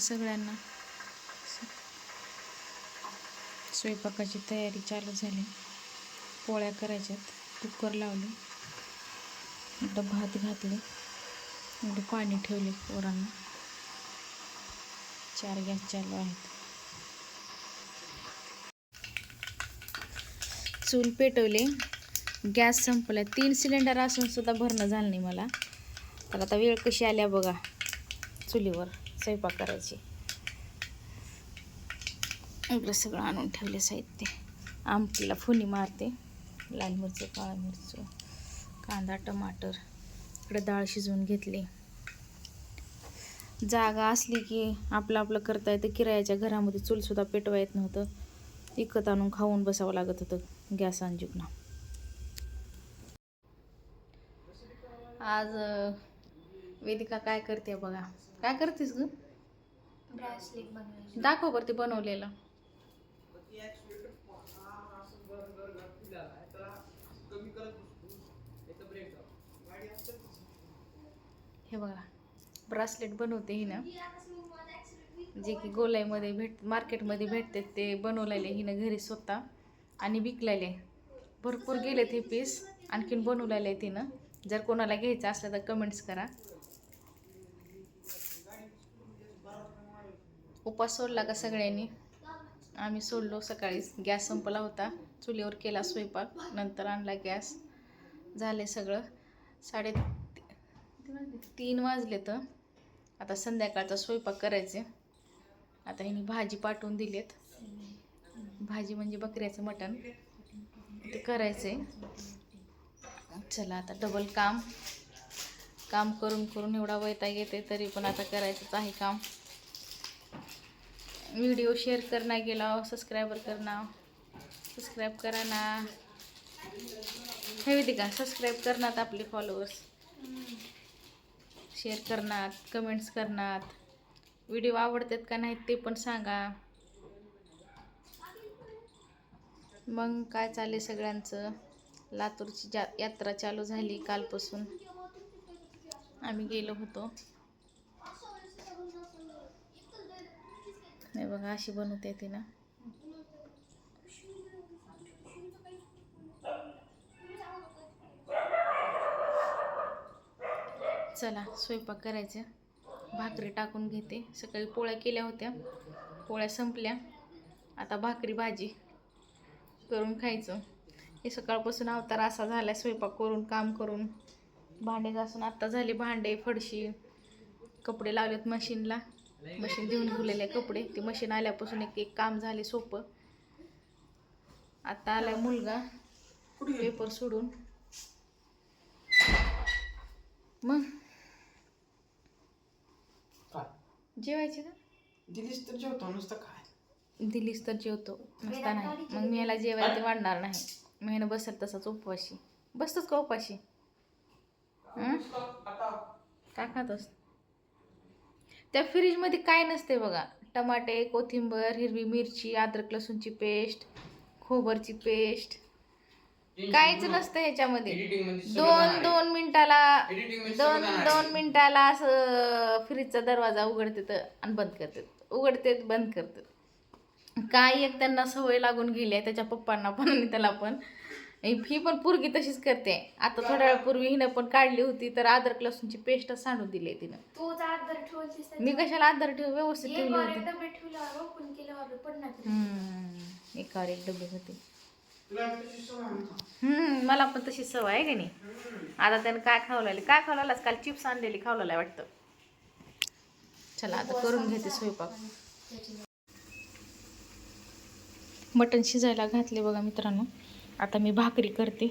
सगळ्यांना. स्वयंपाकाची तयारी चालू झाली. पोळ्या करायच्यात कुकर लावले. इकडं भात घातले. इकडे पाणी ठेवले पोरांना. चार गॅस चालू आहेत. चूल पेटवले. गॅस संपला तीन सिलेंडर असून सुद्धा भरणं झालं नाही मला. तर आता वेळ कशी आल्या बघा. चुलीवर. स्वयंपाक करायची. इकडं सगळं आणून ठेवले साहित्य. आमटीला फुनी मारते. लाल मिरचं काळा मिरचं कांदा टमाटर. इकडं डाळ शिजवून घेतली. जागा असली की आपलं आपलं करता येतं. किरायाच्या घरामध्ये चूलसुद्धा पेटवा येत नव्हतं. विकत आणून खाऊन बसावं लागत होतं. गॅस अंजुकना आज वेदिका काय करते बघा. काय करतेस ग? ब्रासलेट बनवायचे. दाखव बरं ते बनवलेलं. हे बघा ब्रासलेट बनवते हिनं. जे की गोलाईमध्ये भेट मार्केटमध्ये भेटते ते बनवलेले हिनं घरी स्वतः आणि विकलेले. भरपूर गेलेत हे पीस आणखीन बनवलेले तिनं जर कोणाला घ्यायचं असलं तर कमेंट्स करा. उपास सोडला का सगळ्यांनी? आम्ही सोडलो. सकाळीच गॅस संपला होता. चुलीवर केला स्वयंपाक. नंतर आणला गॅस. झाले सगळं. साडे तीन वाजले तर आता संध्याकाळचा स्वयंपाक करायचे आता हिने भाजी पाठवून दिलेत. भाजी म्हणजे बकऱ्याचं मटण. ते करायचे चला आता डबल काम. काम करून करून एवढा वैताग येते तरी पण आता करायचंच आहे काम. व्हिडिओ शेअर करणार गेला सबस्क्रायबर करणार सबस्क्राईब करा ना. हवी होती का? सबस्क्राईब करणार आपले फॉलोअर्स शेअर करणार कमेंट्स करणार. व्हिडिओ आवडतात का नाहीत ते पण सांगा. मग काय चालले सगळ्यांचं? लातूरची जा यात्रा चालू झाली कालपासून. आम्ही गेलो होतो. नाही बघा अशी बनवते ती ना. चला स्वयंपाक करायचं. भाकरी टाकून घेते. सकाळी पोळ्या केल्या होत्या. पोळ्या संपल्या. आता भाकरी भाजी करून खायचं. हे सकाळपासून अवतार असा झाला स्वयंपाक करून काम करून. भांडे घासून आत्ता झाले भांडे फडशी कपडे लावलेत मशीनला. मशीन देऊन ठेवलेले कपडे. ते मशीन आल्यापासून एक एक काम झाले सोपं. आता आलाय मुलगा. पेपर सोडून. मग? जेवायचे का? दिलीस तर जेवतो नुसतं काय दिलीस तर जेवतो. नसता नाही. मग मी याला जेवायला ते वाढणार नाही. मी ह्यानं बसेल तसाच उपवाशी. बसतोच का उपाशी? काय खातोस त्या फ्रीजमध्ये काय नसते बघा. टमाटे कोथिंबर हिरवी मिरची अद्रक लसूणची पेस्ट खोबरची पेस्ट काहीच नसतं ह्याच्यामध्ये. दोन दोन मिनिटाला दोन दोन मिनिटाला असं फ्रीजचा दरवाजा उघडतात आणि बंद करतात. उघडतात बंद करतात. काय एक त्यांना सवय लागून गेली आहे त्याच्या पप्पांना पण आणि त्याला पण. ही पण पोरगी तशीच करते. आता थोड्या वेळापूर्वी हिनं पण काढली होती तर अद्रक लसूणची पेस्ट सांडून दिली तिनं. आदर मी कशाला अद्रक ठेव? व्यवस्थित ठेवली होती. डबे ठेवल्यावर ओपन केल्यावर पडणार हम्म, एकावर एक डबे होते? हम्म, मला पण तशी सवय आहे का नाही. आता त्यानं काय खावलेली काय खावलेलं काल चिप्स आणलेली खावलेला वाटतं. चला आता करून घेते स्वयंपाक. मटण शिजायला घातले बघा मित्रांनो. आता मी भाकरी करते.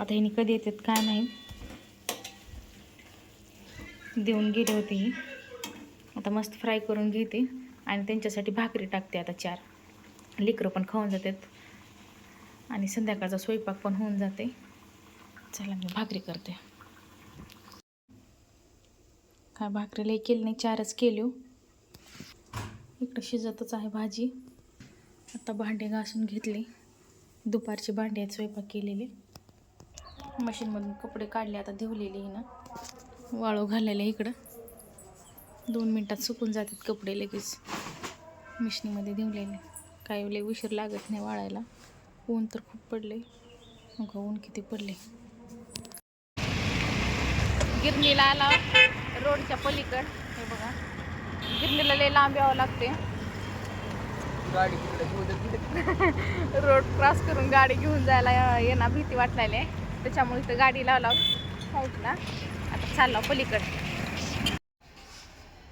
आता हिने कधी येतात काय नाही. देऊन गेले होते ही. आता मस्त फ्राय करून घेते आणि त्यांच्यासाठी भाकरी टाकते आता चार. लेकरं पण खाऊन जातात. आणि संध्याकाळचा स्वयंपाक पण होऊन जाते. चला मी भाकरी करते. काय भाकरी लई केली नाही चारच केली हो. इकडं शिजतच आहे भाजी. आता भांडे घासून घेतले. दुपारचे भांडे आहेत स्वयंपाक केलेले. मशीनमधून कपडे काढले आता धुवलेले ना वाळू घाललेले इकडं. दोन मिनटात सुकून जातात कपडे लगेच. मिशनीमध्ये धुवलेले. काही लय उशीर लागत नाही वाळायला. ऊन तर खूप पडले मग ऊन किती पडले गिरणीला आला. रोडच्या पलीकड. हे बघा. गिरणीला लय लांब यावं लागते गाडी तिकडे रोड क्रॉस करून गाडी घेऊन जायला येणार भीती वाटलेली आहे. त्याच्यामुळे इथं गाडी लावला. साईडला. आता चालला पलीकडे.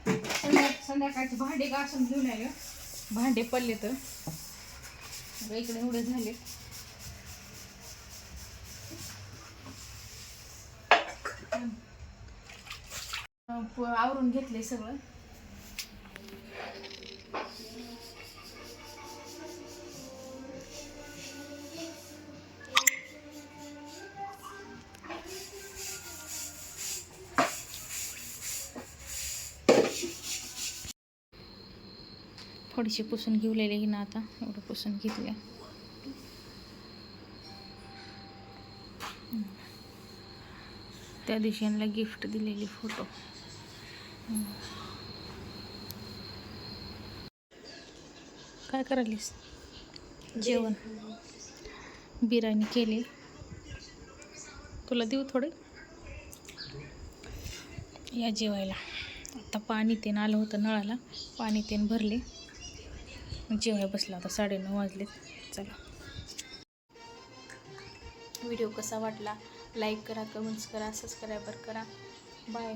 संध्या संध्याकाळचे भांडे घासून घेऊन आले. भांडे पडले तर. इकडे एवढे झाले. आवरून घेतले सगळं. थोडीशी पुसून घेऊलेली ही ना आता एवढं पुसून घेतल्या त्या दिवशी यांना गिफ्ट दिलेली फोटो काय करायलीस? जेवण? बिर्याणी केली. तुला देऊ थोडे? या जेवायला. आता पाणी तेन आलं होतं नळाला. पाणी तेन भरले. जेवाय बसला आता साडेनऊ वाजले चला. व्हिडिओ कसा वाटला? लाईक करा कमेंट्स करा सबस्क्राईबर करा. बाय.